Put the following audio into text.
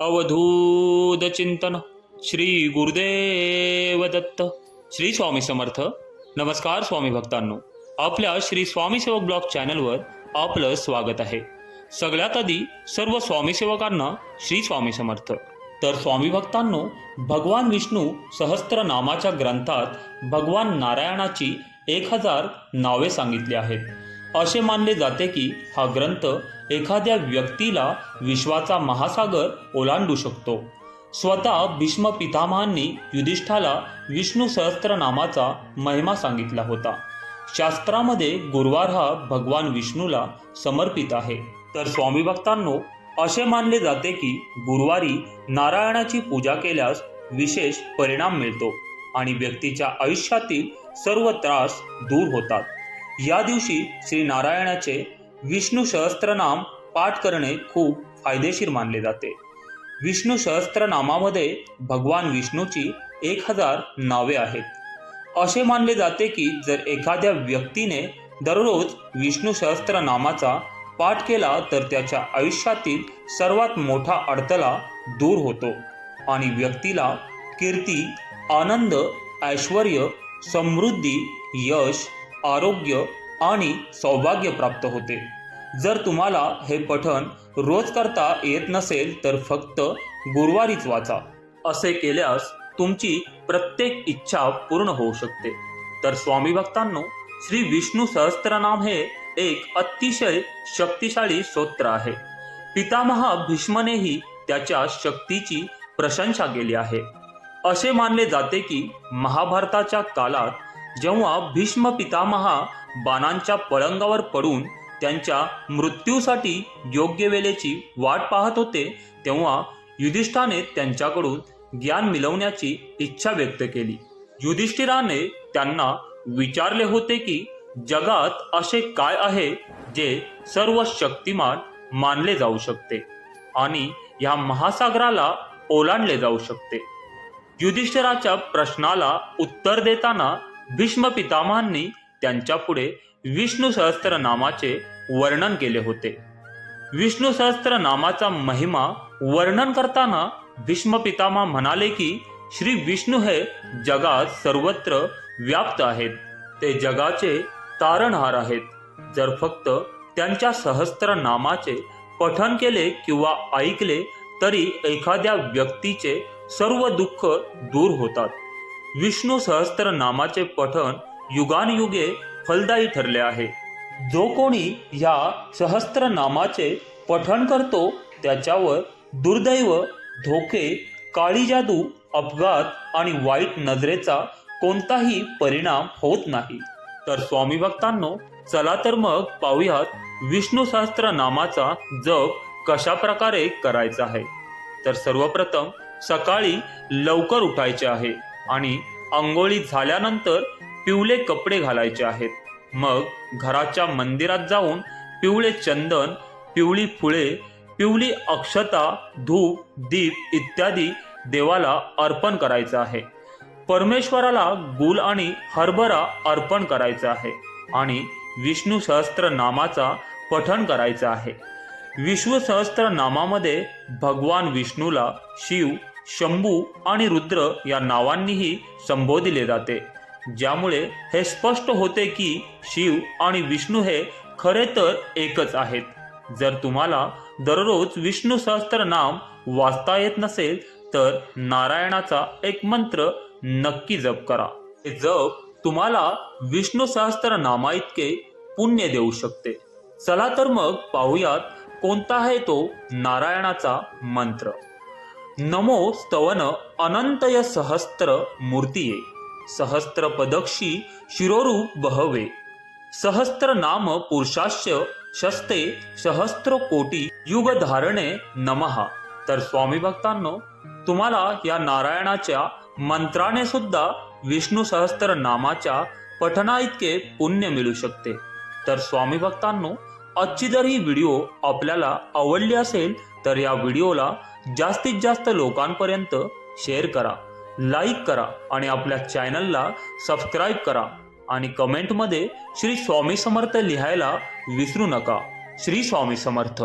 अवधूत चिंतन श्री गुरुदेव दत्त श्री स्वामी समर्थ. नमस्कार स्वामी भक्तांनो. आपल्या श्री स्वामी सेवक ब्लॉग चॅनलवर आपलं स्वागत आहे. सगळ्यात आधी सर्व स्वामी सेवकांना श्री स्वामी समर्थ. तर स्वामी भक्तांनो भगवान विष्णू सहस्त्र नामाच्या ग्रंथात भगवान नारायणाची एक हजार नावे सांगितली आहेत. असे मानले जाते की हा ग्रंथ एखाद्या व्यक्तीला विश्वाचा महासागर ओलांडू शकतो. स्वतः भीष्म पितामहांनी युधिष्ठाला विष्णू सहस्त्रनामाचा महिमा सांगितला होता. शास्त्रामध्ये गुरुवार हा भगवान विष्णूला समर्पित आहे. तर स्वामी भक्तांनो असे मानले जाते की गुरुवारी नारायणाची पूजा केल्यास विशेष परिणाम मिळतो आणि व्यक्तीच्या आयुष्यातील सर्व त्रास दूर होतात. या दिवशी श्री नारायणाचे विष्णू सहस्त्रनाम पाठ करणे खूप फायदेशीर मानले जाते. विष्णू सहस्त्रनामामध्ये भगवान विष्णूची एक हजार नावे आहेत. असे मानले जाते की जर एखाद्या व्यक्तीने दररोज विष्णू सहस्त्रनामाचा पाठ केला तर त्याच्या आयुष्यातील सर्वात मोठा अडथळा दूर होतो आणि व्यक्तीला कीर्ती आनंद ऐश्वर समृद्धी यश आरोग्य आणि सौभाग्य प्राप्त होते. जर तुम्हाला हे पठण रोज करता येत नसेल तर फक्त गुरुवारीच वाचा. असे केल्यास तुमची प्रत्येक इच्छा पूर्ण होऊ शकते. तर स्वामी भक्तांनो श्री विष्णू सहस्त्रनाम हे एक अतिशय शक्तिशाली स्तोत्र आहे. पितामहा भीष्मनेही त्याच्या शक्तीची प्रशंसा केली आहे. असे मानले जाते की महाभारताच्या काळात जेव्हा भीष्म पितामहा बाणांच्या पळंगावर पडून त्यांच्या मृत्यूसाठी योग्य वेळेची वाट पाहत होते तेव्हा युधिष्ठाने त्यांच्याकडून ज्ञान मिळवण्याची इच्छा व्यक्त केली. युधिष्ठिराने त्यांना विचारले होते की जगात असे काय आहे जे सर्व शक्तिमान मानले जाऊ शकते आणि या महासागराला ओलांडले जाऊ शकते? युधिष्ठिराच्या प्रश्नाला उत्तर देताना भीष्म पितामहांनी त्यांच्या पुढे विष्णू सहस्त्र नामाचे वर्णन केले होते. विष्णू सहस्त्र नामाचा महिमा वर्णन करताना भीष्म पितामह म्हणाले की श्री विष्णू हे जगात सर्वत्र व्याप्त आहेत. ते जगाचे तारणहार आहेत. जर फक्त त्यांच्या सहस्त्र नामाचे पठन केले किंवा ऐकले तरी एखाद्या व्यक्तीचे सर्व दुःख दूर होतात. विष्णू सहस्त्र नामाचे पठण युगानयुगे फलदायी ठरले आहे. जो कोणी या सहस्त्र नामाचे पठण करतो त्याच्यावर दुर्दैव धोके काळी जादू अपघात आणि वाईट नजरेचा कोणताही परिणाम होत नाही. तर स्वामी भक्तांनो चला तर मग पाहुयात विष्णू सहस्त्र नामाचा जप कशा प्रकारे करायचा आहे. तर सर्वप्रथम सकाळी लवकर उठायचे आहे. आणि आंघोळी झाल्यानंतर पिवळे कपडे घालायचे आहेत. मग घराच्या मंदिरात जाऊन पिवळे चंदन पिवळी फुले पिवळी अक्षता धूप दीप इत्यादी देवाला अर्पण करायचं आहे. परमेश्वराला गुल आणि हरभरा अर्पण करायचा आहे आणि विष्णू सहस्त्र नामाचा पठण करायचा आहे. विष्णू सहस्त्र नामामध्ये भगवान विष्णूला शिव शंभू आणि रुद्र या नावांनीही संबोधिले जाते. ज्यामुळे हे स्पष्ट होते की शिव आणि विष्णू हे खरे तर एकच आहेत. जर तुम्हाला दररोज विष्णू सहस्त्र नाम वाचता येत नसेल तर नारायणाचा एक मंत्र नक्की जप करा. हे जप तुम्हाला विष्णू सहस्त्र नामा इतके पुण्य देऊ शकते. चला तर मग पाहुयात कोणता आहे तो नारायणाचा मंत्र. नमो स्तवन अनंतय सहस्त्र मूर्तीये। सहस्त्र पदक्षी शिरोरूप बहवे। सहस्त्र नाम पुरुषास्य शस्ते सहस्त्र कोटी नमहा तर स्वामी भक्तांनो तुम्हाला या नारायणाच्या मंत्राने सुद्धा विष्णू सहस्त्र नामाच्या पठना इतके पुण्य मिळू शकते। तर स्वामी भक्तांनो आजची जर ही व्हिडिओ आपल्याला आवडली असेल तर या व्हिडिओला जास्तीत जास्त लोकांपर्यंत शेअर करा लाईक करा आणि आपल्या चॅनलला सबस्क्राईब करा. आणि कमेंटमध्ये श्री स्वामी समर्थ लिहायला विसरू नका. श्री स्वामी समर्थ.